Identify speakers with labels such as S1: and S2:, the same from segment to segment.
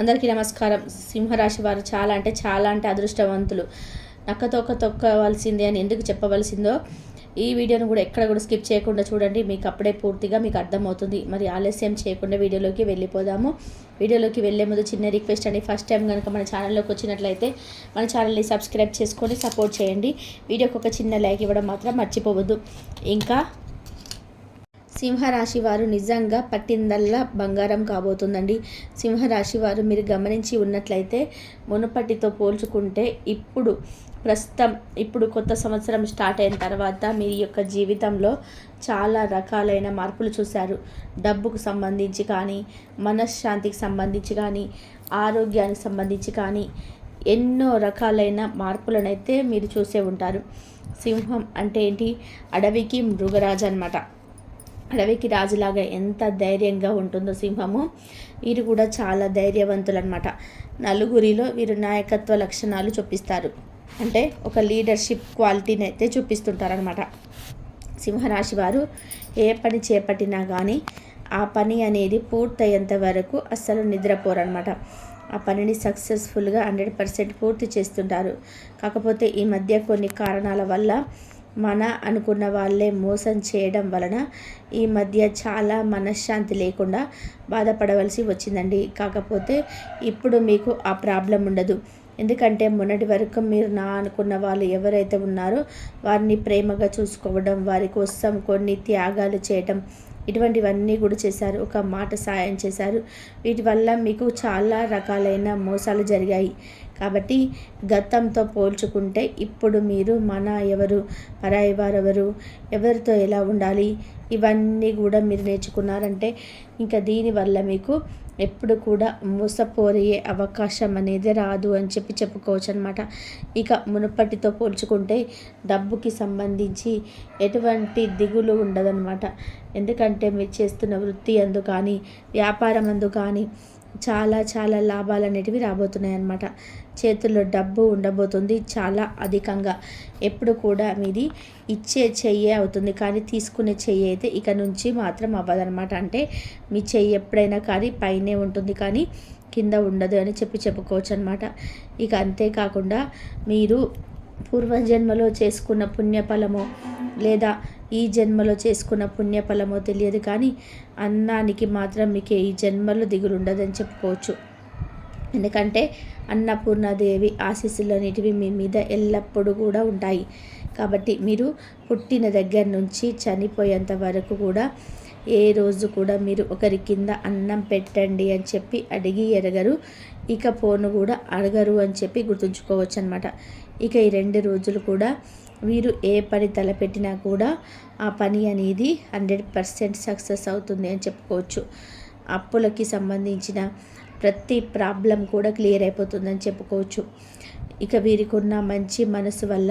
S1: అందరికీ నమస్కారం. సింహరాశి వారు చాలా అంటే చాలా అంటే అదృష్టవంతులు. నక్కతోక తొక్కవలసిందే అని ఎందుకు చెప్పవలసిందో ఈ వీడియోను కూడా ఎక్కడ కూడా స్కిప్ చేయకుండా చూడండి. మీకు అప్పుడే పూర్తిగా మీకు అర్థమవుతుంది. మరి ఆలస్యం చేయకుండా వీడియోలోకి వెళ్ళిపోదాము. వీడియోలోకి వెళ్ళే ముందు చిన్న రిక్వెస్ట్ అండి. ఫస్ట్ టైం కనుక మన ఛానల్లోకి వచ్చినట్లయితే మన ఛానల్ని సబ్స్క్రైబ్ చేసుకొని సపోర్ట్ చేయండి. వీడియోకి ఒక చిన్న లైక్ ఇవ్వడం మాత్రం మర్చిపోవద్దు. ఇంకా సింహరాశి వారు నిజంగా పట్టిందల్లా బంగారం కాబోతుందండి. సింహరాశి వారు మీరు గమనించి ఉన్నట్లయితే మునుపటితో పోల్చుకుంటే ఇప్పుడు ప్రస్తుతం ఇప్పుడు కొత్త సంవత్సరం స్టార్ట్ అయిన తర్వాత మీ యొక్క జీవితంలో చాలా రకాలైన మార్పులు చూశారు. డబ్బుకు సంబంధించి కానీ మనశ్శాంతికి సంబంధించి కానీ ఆరోగ్యానికి సంబంధించి కానీ ఎన్నో రకాలైన మార్పులనైతే మీరు చూసే ఉంటారు. సింహం అంటే ఏంటి? అడవికి మృగరాజు అనమాట అడవికి రాజులాగా ఎంత ధైర్యంగా ఉంటుందో సింహము. వీరు కూడా చాలా ధైర్యవంతులు అనమాట నలుగురిలో వీరు నాయకత్వ లక్షణాలు చూపిస్తారు. అంటే ఒక లీడర్షిప్ క్వాలిటీని అయితే చూపిస్తుంటారనమాట సింహరాశి వారు ఏ పని చేపట్టినా కానీ ఆ పని అనేది పూర్తయ్యేంత వరకు అస్సలు నిద్రపోరనమాట ఆ పనిని సక్సెస్ఫుల్గా హండ్రెడ్ పర్సెంట్ పూర్తి చేస్తుంటారు. కాకపోతే ఈ మధ్య కొన్ని కారణాల వల్ల మన అనుకున్న వాళ్ళే మోసం చేయడం వలన ఈ మధ్య చాలా మనశ్శాంతి లేకుండా బాధపడవలసి వచ్చిందండి. కాకపోతే ఇప్పుడు మీకు ఆ ప్రాబ్లం ఉండదు. ఎందుకంటే మొన్నటి వరకు మీరు నా అనుకున్న వాళ్ళు ఎవరైతే ఉన్నారో వారిని ప్రేమగా చూసుకోవడం వారి కోసం కొన్ని త్యాగాలు చేయటం ఇటువంటివన్నీ కూడా చేశారు. ఒక మాట సాయం చేశారు. వీటి వల్ల మీకు చాలా రకాలైన మోసాలు జరిగాయి. కాబట్టి గతంతో పోల్చుకుంటే ఇప్పుడు మీరు మన ఎవరు పరాయి వారెవరు ఎవరితో ఎలా ఉండాలి ఇవన్నీ కూడా మీరు నేర్చుకున్నారంటే ఇంకా దీనివల్ల మీకు ఎప్పుడు కూడా మూసపోరయ్యే అవకాశం అనేది రాదు అని చెప్పి చెప్పుకోవచ్చు అనమాట ఇక మునుపటితో పోల్చుకుంటే డబ్బుకి సంబంధించి ఎటువంటి దిగులు ఉండదన్నమాట. ఎందుకంటే మీరు చేస్తున్న వృత్తి అందు కానీ వ్యాపారం అందు కానీ చాలా చాలా లాభాలు అనేటివి రాబోతున్నాయి అన్నమాట చేతుల్లో డబ్బు ఉండబోతుంది చాలా అధికంగా. ఎప్పుడు కూడా మీది ఇచ్చే చెయ్యే అవుతుంది. కానీ తీసుకునే చెయ్యి అయితే ఇక నుంచి మాత్రం అవ్వదనమాట అంటే మీ చెయ్యి ఎప్పుడైనా కానీ పైనే ఉంటుంది. కానీ కింద ఉండదు అని చెప్పి చెప్పుకోవచ్చు అనమాట ఇక అంతేకాకుండా మీరు పూర్వజన్మలో చేసుకున్న పుణ్యఫలము లేదా ఈ జన్మలో చేసుకున్న పుణ్యఫలమో తెలియదు కానీ అన్నానికి మాత్రం మీకు ఈ జన్మలో దిగులు ఉండదని చెప్పుకోవచ్చు. ఎందుకంటే అన్నపూర్ణాదేవి ఆశీస్సులనేటివి మీ మీద ఎల్లప్పుడూ కూడా ఉంటాయి. కాబట్టి మీరు పుట్టిన దగ్గర నుంచి చనిపోయేంత వరకు కూడా ఏ రోజు కూడా మీరు ఒకరి కింద అన్నం పెట్టండి అని చెప్పి అడిగి ఎరగరు. ఇక పోను కూడా అడగరు అని చెప్పి గుర్తుంచుకోవచ్చు అనమాట ఇక ఈ రెండు రోజులు కూడా వీరు ఏ పని తలపెట్టినా కూడా ఆ పని అనేది హండ్రెడ్ పర్సెంట్ సక్సెస్ అవుతుంది అని చెప్పుకోవచ్చు. అప్పులకి సంబంధించిన ప్రతి ప్రాబ్లం కూడా క్లియర్ అయిపోతుందని చెప్పుకోవచ్చు. ఇక వీరికి ఉన్న మంచి మనసు వల్ల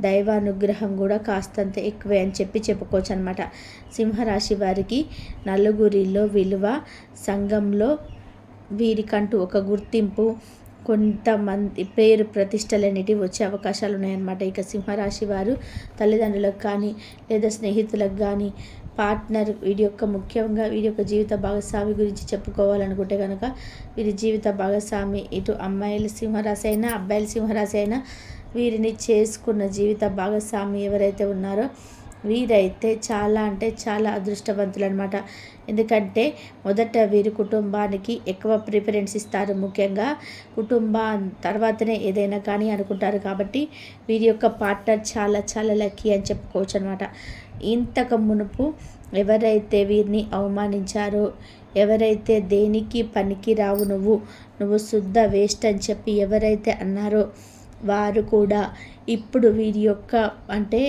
S1: దైవానుగ్రహం కూడా కాస్తంత ఎక్కువే అని చెప్పి చెప్పుకోవచ్చు అనమాట సింహరాశి వారికి నలుగురిలో విలువ సంఘంలో వీరికంటూ ఒక గుర్తింపు కొంతమంది పేరు ప్రతిష్టలు అనేటివి వచ్చే అవకాశాలు ఉన్నాయన్నమాట ఇక సింహరాశి వారు తల్లిదండ్రులకు కానీ లేదా స్నేహితులకు కానీ పార్ట్నర్ వీడి యొక్క ముఖ్యంగా వీడి యొక్క జీవిత భాగస్వామి గురించి చెప్పుకోవాలనుకుంటే కనుక వీరి జీవిత భాగస్వామి ఇటు అమ్మాయిల సింహరాశి అయినా అబ్బాయిల సింహరాశి అయినా వీరిని చేసుకున్న జీవిత భాగస్వామి ఎవరైతే ఉన్నారో వీరైతే చాలా అంటే చాలా అదృష్టవంతులు అనమాట ఎందుకంటే మొదట వీరి కుటుంబానికి ఎక్కువ ప్రిఫరెన్స్ ఇస్తారు ముఖ్యంగా. కుటుంబ తర్వాతనే ఏదైనా కానీ అనుకుంటారు కాబట్టి వీరి యొక్క పార్ట్నర్ చాలా చాలా లక్కీ అని చెప్పుకోవచ్చు అనమాట ఇంతకు మునుపు ఎవరైతే వీరిని అవమానించారో ఎవరైతే దేనికి పనికి రావు నువ్వు నువ్వు శుద్ధ వేస్ట్ అని చెప్పి ఎవరైతే అన్నారో వారు కూడా ఇప్పుడు వీరి యొక్క అంటే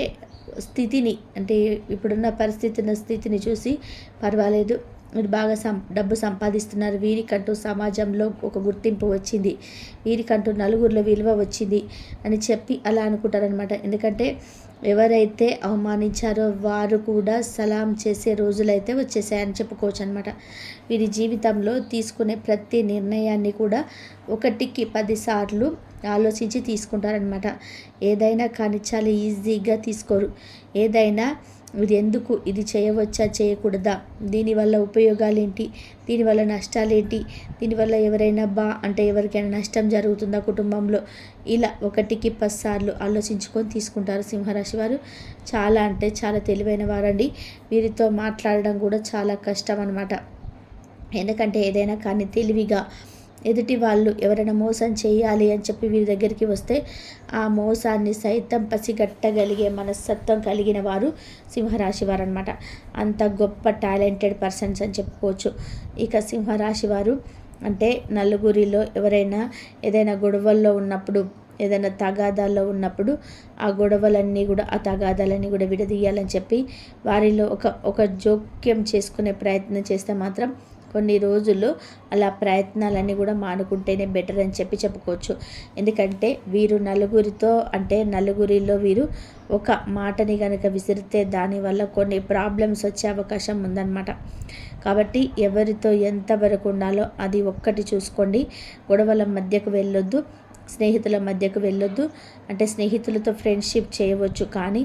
S1: స్థితిని అంటే ఇప్పుడున్న పరిస్థితిని స్థితిని చూసి పర్వాలేదు. మీరు బాగా సం డబ్బు సంపాదిస్తున్నారు. వీరికంటూ సమాజంలో ఒక గుర్తింపు వచ్చింది. వీరికంటూ నలుగురిలో విలువ వచ్చింది అని చెప్పి అలా అనుకుంటారనమాట ఎందుకంటే ఎవరైతే అవమానించారో వారు కూడా సలాం చేసే రోజులైతే వచ్చేసాయని చెప్పుకోవచ్చు అనమాట వీరి జీవితంలో తీసుకునే ప్రతి నిర్ణయాన్ని కూడా ఒకటికి పదిసార్లు ఆలోచించి తీసుకుంటారనమాట ఏదైనా కానీ చాలా ఈజీగా తీసుకోరు. ఏదైనా ఇది ఎందుకు ఇది చేయవచ్చా చేయకూడదా దీనివల్ల ఉపయోగాలు ఏంటి దీనివల్ల నష్టాలు ఏంటి దీనివల్ల ఎవరైనా బా అంటే ఎవరికైనా నష్టం జరుగుతుందా కుటుంబంలో? ఇలా ఒకటికి పదిసార్లు ఆలోచించుకొని తీసుకుంటారు సింహరాశి వారు. చాలా అంటే చాలా తెలివైన వారండి. వీరితో మాట్లాడడం కూడా చాలా కష్టం అనమాట ఎందుకంటే ఏదైనా కానీ తెలివిగా ఎదుటి వాళ్ళు ఎవరైనా మోసం చేయాలి అని చెప్పి వీరి దగ్గరికి వస్తే ఆ మోసాన్ని సైతం పసిగట్టగలిగే మనస్తత్వం కలిగిన వారు సింహరాశి వారు అనమాట అంత గొప్ప టాలెంటెడ్ పర్సన్స్ అని చెప్పుకోవచ్చు. ఇక సింహరాశి వారు అంటే నలుగురిలో ఎవరైనా ఏదైనా గొడవల్లో ఉన్నప్పుడు ఏదైనా తగాదాల్లో ఉన్నప్పుడు ఆ గొడవలన్నీ కూడా ఆ తగాదాలన్నీ కూడా విడదీయాలని చెప్పి వారిలో ఒక ఒక జోక్యం చేసుకునే ప్రయత్నం చేస్తే మాత్రం కొన్ని రోజుల్లో అలా ప్రయత్నాలన్నీ కూడా మానుకుంటేనే బెటర్ అని చెప్పి చెప్పుకోవచ్చు. ఎందుకంటే వీరు నలుగురితో అంటే నలుగురిలో వీరు ఒక మాటని కనుక విసిరితే దానివల్ల కొన్ని ప్రాబ్లమ్స్ వచ్చే అవకాశం ఉందన్నమాట. కాబట్టి ఎవరితో ఎంతవరకు ఉండాలో అది ఒక్కటి చూసుకోండి. గొడవల మధ్యకు వెళ్ళొద్దు స్నేహితుల మధ్యకు వెళ్ళొద్దు. అంటే స్నేహితులతో ఫ్రెండ్షిప్ చేయవచ్చు కానీ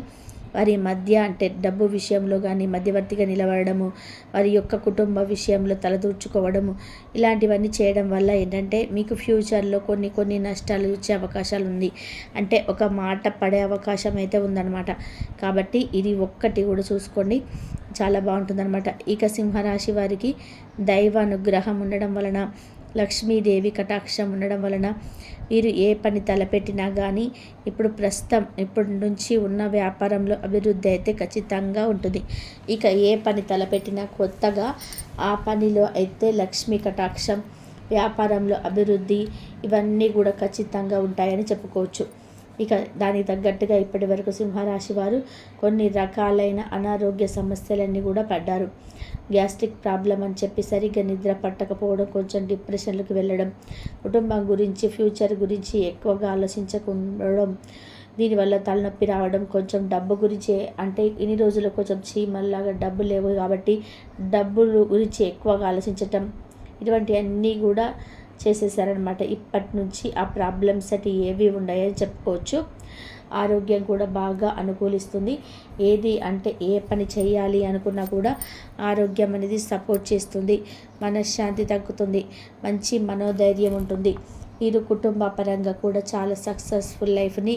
S1: వారి మధ్య అంటే డబ్బు విషయంలో కానీ మధ్యవర్తిగా నిలబడము వారి యొక్క కుటుంబ విషయంలో తలదూర్చుకోవడము ఇలాంటివన్నీ చేయడం వల్ల ఏంటంటే మీకు ఫ్యూచర్లో కొన్ని కొన్ని నష్టాలు వచ్చే అవకాశాలు ఉంది. అంటే ఒక మాట పడే అవకాశం అయితే ఉందన్నమాట. కాబట్టి ఇది ఒక్కటి కూడా చూసుకోండి. చాలా బాగుంటుందన్నమాట. ఇక సింహరాశి వారికి దైవ అనుగ్రహం ఉండడం వలన లక్ష్మీదేవి కటాక్షం ఉండడం వలన వీరు ఏ పని తలపెట్టినా కానీ ఇప్పుడు ప్రస్తుతం ఇప్పటి నుంచి ఉన్న వ్యాపారంలో అభివృద్ధి అయితే ఖచ్చితంగా ఉంటుంది. ఇక ఏ పని తలపెట్టినా కొత్తగా ఆ పనిలో అయితే లక్ష్మీ కటాక్షం వ్యాపారంలో అభివృద్ధి ఇవన్నీ కూడా ఖచ్చితంగా ఉంటాయని చెప్పుకోవచ్చు. ఇక దానికి తగ్గట్టుగా ఇప్పటి వరకు సింహరాశి వారు కొన్ని రకాలైన అనారోగ్య సమస్యలన్నీ కూడా పడ్డారు. గ్యాస్ట్రిక్ ప్రాబ్లం అని చెప్పి సరిగ్గా నిద్ర పట్టకపోవడం కొంచెం డిప్రెషన్లకు వెళ్ళడం కుటుంబం గురించి ఫ్యూచర్ గురించి ఎక్కువగా ఆలోచించకుండడం దీనివల్ల తలనొప్పి రావడం కొంచెం డబ్బు గురించి అంటే ఇన్ని రోజులు కొంచెం చీమల్లాగా డబ్బు లేవు కాబట్టి డబ్బులు గురించి ఎక్కువగా ఆలోచించటం ఇటువంటివన్నీ కూడా చేసేసారనమాట ఇప్పటి నుంచి ఆ ప్రాబ్లమ్స్ అటు ఏవి ఉన్నాయని చెప్పుకోవచ్చు. ఆరోగ్యం కూడా బాగా అనుకూలిస్తుంది. ఏది అంటే ఏ పని చేయాలి అనుకున్నా కూడా ఆరోగ్యం అనేది సపోర్ట్ చేస్తుంది. మనశ్శాంతి తగ్గుతుంది. మంచి మనోధైర్యం ఉంటుంది. వీరు కుటుంబ పరంగా కూడా చాలా సక్సెస్ఫుల్ లైఫ్ని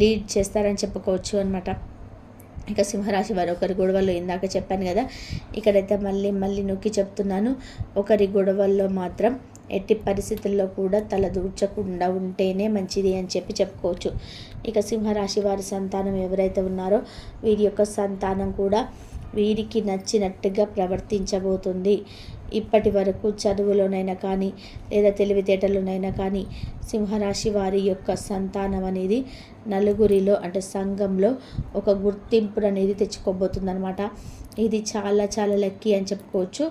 S1: లీడ్ చేస్తారని చెప్పుకోవచ్చు అనమాట ఇక సింహరాశి వారు ఒకరి గొడవల్లో ఇందాక చెప్పాను కదా. ఇక్కడైతే మళ్ళీ మళ్ళీ నొక్కి చెప్తున్నాను. ఒకరి గొడవల్లో మాత్రం ఎట్టి పరిస్థితుల్లో కూడా తలదూర్చకుండా ఉంటేనే మంచిది అని చెప్పి చెప్పుకోవచ్చు. ఇక సింహరాశి వారి సంతానం ఎవరైతే ఉన్నారో వీరి యొక్క సంతానం కూడా వీరికి నచ్చినట్టుగా ప్రవర్తించబోతుంది. ఇప్పటి వరకు చదువులోనైనా కానీ లేదా తెలివితేటలోనైనా కానీ సింహరాశి వారి యొక్క సంతానం అనేది నలుగురిలో అంటే సంఘంలో ఒక గుర్తింపు అనేది తెచ్చుకోబోతుందనమాట ఇది చాలా చాలా లక్కీ అని చెప్పుకోవచ్చు.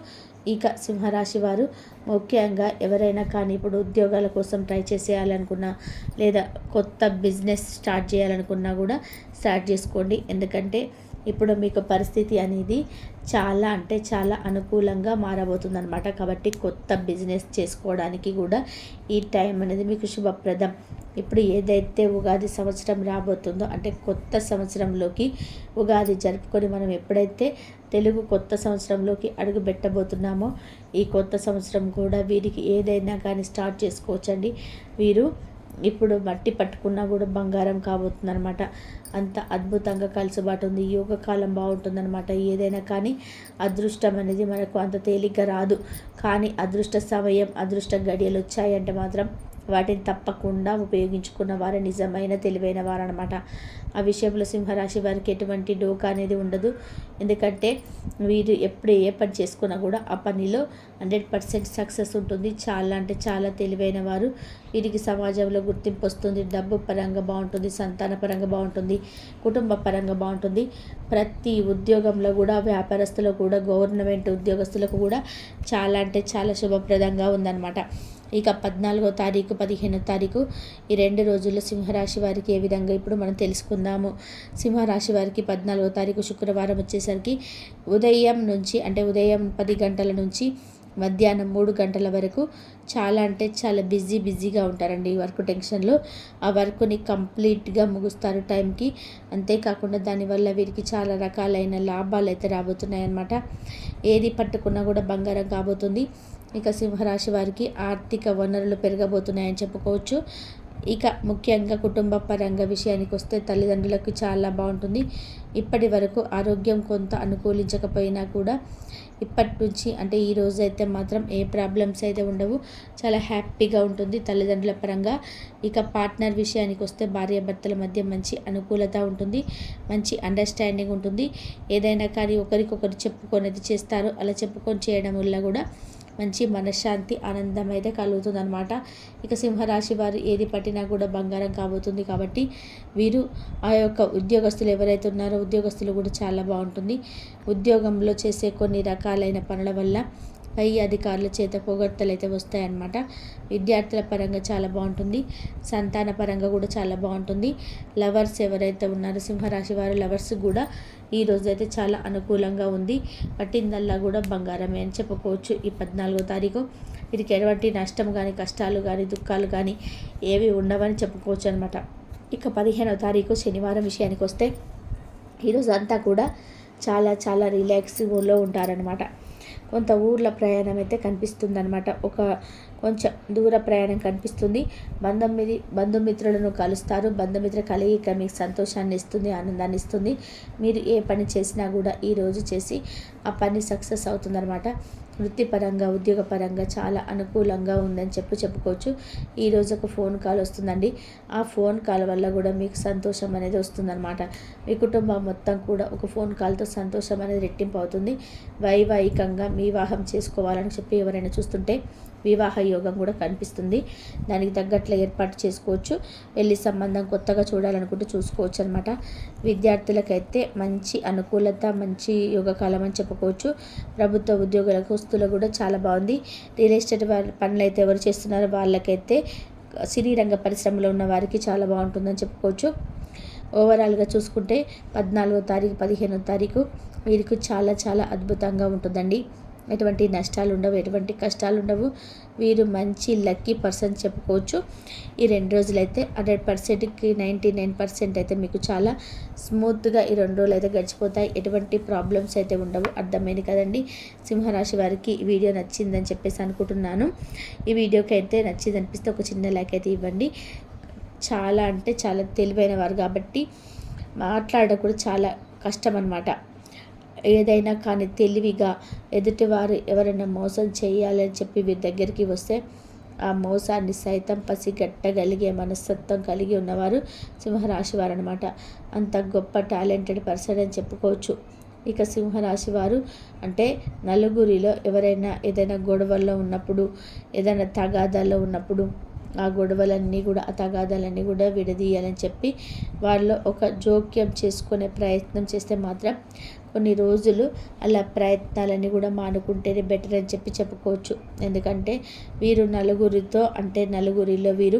S1: ఇక సింహరాశి వారు ముఖ్యంగా ఎవరైనా కానీ ఇప్పుడు ఉద్యోగాల కోసం ట్రై చేసేయాలనుకున్నా లేదా కొత్త బిజినెస్ స్టార్ట్ చేయాలనుకున్నా కూడా స్టార్ట్ చేసుకోండి. ఎందుకంటే ఇప్పుడు మీకు పరిస్థితి అనేది చాలా అంటే చాలా అనుకూలంగా మారబోతుంది అనమాట కాబట్టి కొత్త బిజినెస్ చేసుకోవడానికి కూడా ఈ టైం అనేది మీకు శుభప్రదం. ఇప్పుడు ఏదైతే ఉగాది సంవత్సరం రాబోతుందో అంటే కొత్త సంవత్సరంలోకి ఉగాది జరుపుకొని మనం ఎప్పుడైతే తెలుగు కొత్త సంవత్సరంలోకి అడుగు పెట్టబోతున్నామో ఈ కొత్త సంవత్సరం కూడా వీరికి ఏదైనా కానీ స్టార్ట్ చేసుకోవచ్చండి. వీరు ఇప్పుడు మట్టి పట్టుకున్నా కూడా బంగారం కాబోతుంది అనమాట అంత అద్భుతంగా కలిసిబాటు ఉంది. యోగ కాలం బాగుంటుంది అనమాట ఏదైనా కానీ అదృష్టం అనేది మనకు అంత తేలిగ్గా రాదు. కానీ అదృష్ట సమయం అదృష్ట గడియలు వచ్చాయంటే మాత్రం వాటిని తప్పకుండా ఉపయోగించుకున్న వారు నిజమైన తెలివైన వారు అనమాట ఆ విషయంలో సింహరాశి వారికి ఎటువంటి డోకా అనేది ఉండదు. ఎందుకంటే వీరు ఎప్పుడు ఏ పని చేసుకున్నా కూడా ఆ పనిలో హండ్రెడ్ పర్సెంట్ సక్సెస్ ఉంటుంది. చాలా అంటే చాలా తెలివైన వారు. వీరికి సమాజంలో గుర్తింపు వస్తుంది. డబ్బు పరంగా బాగుంటుంది. సంతాన పరంగా బాగుంటుంది. కుటుంబ పరంగా బాగుంటుంది. ప్రతి ఉద్యోగంలో కూడా వ్యాపారస్తులు కూడా గవర్నమెంట్ ఉద్యోగస్తులకు కూడా చాలా అంటే చాలా శుభప్రదంగా ఉందన్నమాట. ఇక పద్నాలుగో తారీఖు పదిహేనో తారీఖు ఈ రెండు రోజుల్లో సింహరాశి వారికి ఏ విధంగా ఇప్పుడు మనం తెలుసుకుందాము. సింహరాశి వారికి పద్నాలుగో తారీఖు శుక్రవారం వచ్చేసరికి ఉదయం నుంచి అంటే ఉదయం పది గంటల నుంచి మధ్యాహ్నం మూడు గంటల వరకు చాలా అంటే చాలా బిజీ బిజీగా ఉంటారండి ఈ వర్క్ టెన్షన్లో. ఆ వర్క్ని కంప్లీట్గా ముగుస్తారు టైంకి. అంతేకాకుండా దానివల్ల వీరికి చాలా రకాలైన లాభాలు అయితే రాబోతున్నాయన్నమాట. ఏది పట్టుకున్నా కూడా బంగారం కాబోతుంది. ఇక సింహరాశి వారికి ఆర్థిక వనరులు పెరగబోతున్నాయని చెప్పుకోవచ్చు. ఇక ముఖ్యంగా కుటుంబ పరంగా విషయానికి వస్తే తల్లిదండ్రులకు చాలా బాగుంటుంది. ఇప్పటి వరకు ఆరోగ్యం కొంత అనుకూలించకపోయినా కూడా ఇప్పటి నుంచి అంటే ఈ రోజు అయితే మాత్రం ఏ ప్రాబ్లమ్స్ అయితే ఉండవు. చాలా హ్యాపీగా ఉంటుంది తల్లిదండ్రుల పరంగా. ఇక పార్ట్నర్ విషయానికి వస్తే భార్యాభర్తల మధ్య మంచి అనుకూలత ఉంటుంది. మంచి అండర్స్టాండింగ్ ఉంటుంది. ఏదైనా కానీ ఒకరికొకరు చెప్పుకొని చేస్తారు. అలా చెప్పుకొని చేయడం వల్ల కూడా మంచి మనశ్శాంతి ఆనందం అయితే కలుగుతుంది అనమాట ఇక సింహరాశి వారు ఏది పట్టినా కూడా బంగారం కాబోతుంది కాబట్టి వీరు ఆ యొక్క ఉద్యోగస్తులు ఎవరైతే ఉన్నారో ఉద్యోగస్తులు కూడా చాలా బాగుంటుంది. ఉద్యోగంలో చేసే కొన్ని రకాలైన పనుల వల్ల పై అధికారుల చేత పొగడ్తలు అయితే వస్తాయన్నమాట. విద్యార్థుల పరంగా చాలా బాగుంటుంది. సంతాన పరంగా కూడా చాలా బాగుంటుంది. లవర్స్ ఎవరైతే ఉన్నారో సింహరాశి వారు లవర్స్ కూడా ఈ రోజు అయితే చాలా అనుకూలంగా ఉంది. పట్టిందల్లా కూడా బంగారమే అని చెప్పుకోవచ్చు ఈ పద్నాలుగో తారీఖు. వీరికి ఎటువంటి నష్టం కానీ కష్టాలు కానీ దుఃఖాలు కానీ ఏవి ఉండవని చెప్పుకోవచ్చు అనమాట ఇక పదిహేనవ తారీఖు శనివారం విషయానికి వస్తే ఈరోజు అంతా కూడా చాలా చాలా రిలాక్స్లో ఉంటారనమాట కొంత ఊర్ల ప్రయాణం అయితే కనిపిస్తుంది అనమాట ఒక కొంచెం దూర ప్రయాణం కనిపిస్తుంది. బంధుమిది బంధుమిత్రులను కలుస్తారు. బంధుమిత్ర కలయిక మీకు సంతోషాన్ని ఇస్తుంది ఆనందాన్ని ఇస్తుంది. మీరు ఏ పని చేసినా కూడా ఈరోజు చేసి ఆ పని సక్సెస్ అవుతుందన్నమాట. వృత్తిపరంగా ఉద్యోగపరంగా చాలా అనుకూలంగా ఉందని చెప్పి చెప్పుకోవచ్చు. ఈరోజు ఒక ఫోన్ కాల్ వస్తుందండి. ఆ ఫోన్ కాల్ వల్ల కూడా మీకు సంతోషం అనేది వస్తుందన్నమాట. మీ కుటుంబం మొత్తం కూడా ఒక ఫోన్ కాల్తో సంతోషం అనేది రెట్టింపు అవుతుంది. వైవాహికంగా మీ వివాహం చేసుకోవాలని చెప్పి ఎవరైనా చూస్తుంటే వివాహ యోగం కూడా కనిపిస్తుంది. దానికి తగ్గట్ల ఏర్పాటు చేసుకోవచ్చు. వెళ్ళి సంబంధం కొత్తగా చూడాలనుకుంటే చూసుకోవచ్చు అనమాట విద్యార్థులకైతే మంచి అనుకూలత మంచి యోగకాలం అని చెప్పుకోవచ్చు. ప్రభుత్వ ఉద్యోగులకు వస్తువులు కూడా చాలా బాగుంది. రియల్ ఎస్టేట్ పనులు అయితే ఎవరు చేస్తున్నారో వాళ్ళకైతే సినీ రంగ పరిశ్రమలో ఉన్న వారికి చాలా బాగుంటుందని చెప్పుకోవచ్చు. ఓవరాల్గా చూసుకుంటే పద్నాలుగో తారీఖు పదిహేనో తారీఖు వీరికి చాలా చాలా అద్భుతంగా ఉంటుందండి. ఎటువంటి నష్టాలు ఉండవు ఎటువంటి కష్టాలు ఉండవు. వీరు మంచి లక్కీ పర్సన్ చెప్పుకోవచ్చు. ఈ రెండు రోజులైతే హండ్రెడ్ పర్సెంట్కి నైంటీ నైన్ పర్సెంట్ అయితే మీకు చాలా స్మూత్గా ఈ రెండు రోజులు అయితే గడిచిపోతాయి. ఎటువంటి ప్రాబ్లమ్స్ అయితే ఉండవు. అర్థమైంది కదండి? సింహరాశి వారికి ఈ వీడియో నచ్చిందని చెప్పేసి అనుకుంటున్నాను. ఈ వీడియోకి అయితే నచ్చింది అనిపిస్తే ఒక చిన్న లైక్ అయితే ఇవ్వండి. చాలా అంటే చాలా తెలివైన వారు కాబట్టి మాట్లాడడం కూడా చాలా కష్టం అనమాట ఏదైనా కానీ తెలివిగా ఎదుటివారు ఎవరైనా మోసం చేయాలని చెప్పి వీరి దగ్గరికి వస్తే ఆ మోసాన్ని సైతం పసిగట్టగలిగే మనస్తత్వం కలిగి ఉన్నవారు సింహరాశి వారు అనమాట అంత గొప్ప టాలెంటెడ్ పర్సన్ అని చెప్పుకోవచ్చు. ఇక సింహరాశి వారు అంటే నలుగురిలో ఎవరైనా ఏదైనా గొడవల్లో ఉన్నప్పుడు ఏదైనా తగాదాల్లో ఉన్నప్పుడు ఆ గొడవలన్నీ కూడా ఆ తగాదాలన్నీ కూడా విడదీయాలని చెప్పి వాళ్ళు ఒక జోక్యం చేసుకునే ప్రయత్నం చేస్తే మాత్రం కొన్ని రోజులు అలా ప్రయత్నాలన్నీ కూడా మానుకుంటేనే బెటర్ అని చెప్పి చెప్పుకోవచ్చు. ఎందుకంటే వీరు నలుగురితో అంటే నలుగురిలో వీరు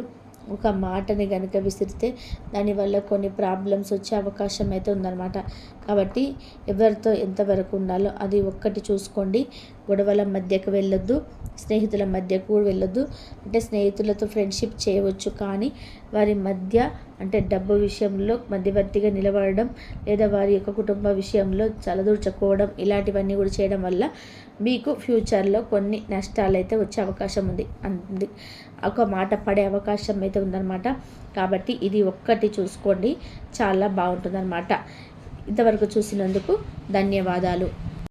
S1: ఒక మాటని కనుక విసిరితే దానివల్ల కొన్ని ప్రాబ్లమ్స్ వచ్చే అవకాశం అయితే ఉందన్నమాట. కాబట్టి ఎవరితో ఎంతవరకు ఉండాలో అది ఒక్కటి చూసుకోండి. గొడవల మధ్యకు వెళ్ళొద్దు స్నేహితుల మధ్యకు కూడా వెళ్ళొద్దు. అంటే స్నేహితులతో ఫ్రెండ్షిప్ చేయవచ్చు కానీ వారి మధ్య అంటే డబ్బు విషయంలో మధ్యవర్తిగా నిలబడడం లేదా వారి యొక్క కుటుంబ విషయంలో చలదూర్చుకోవడం ఇలాంటివన్నీ కూడా చేయడం వల్ల మీకు ఫ్యూచర్లో కొన్ని నష్టాలు అయితే వచ్చే అవకాశం ఉంది. అంది ఒక మాట పడే అవకాశం అయితే ఉందన్నమాట. కాబట్టి ఇది ఒక్కటి చూసుకోండి. చాలా బాగుంటుందన్నమాట. ఇంతవరకు చూసినందుకు ధన్యవాదాలు.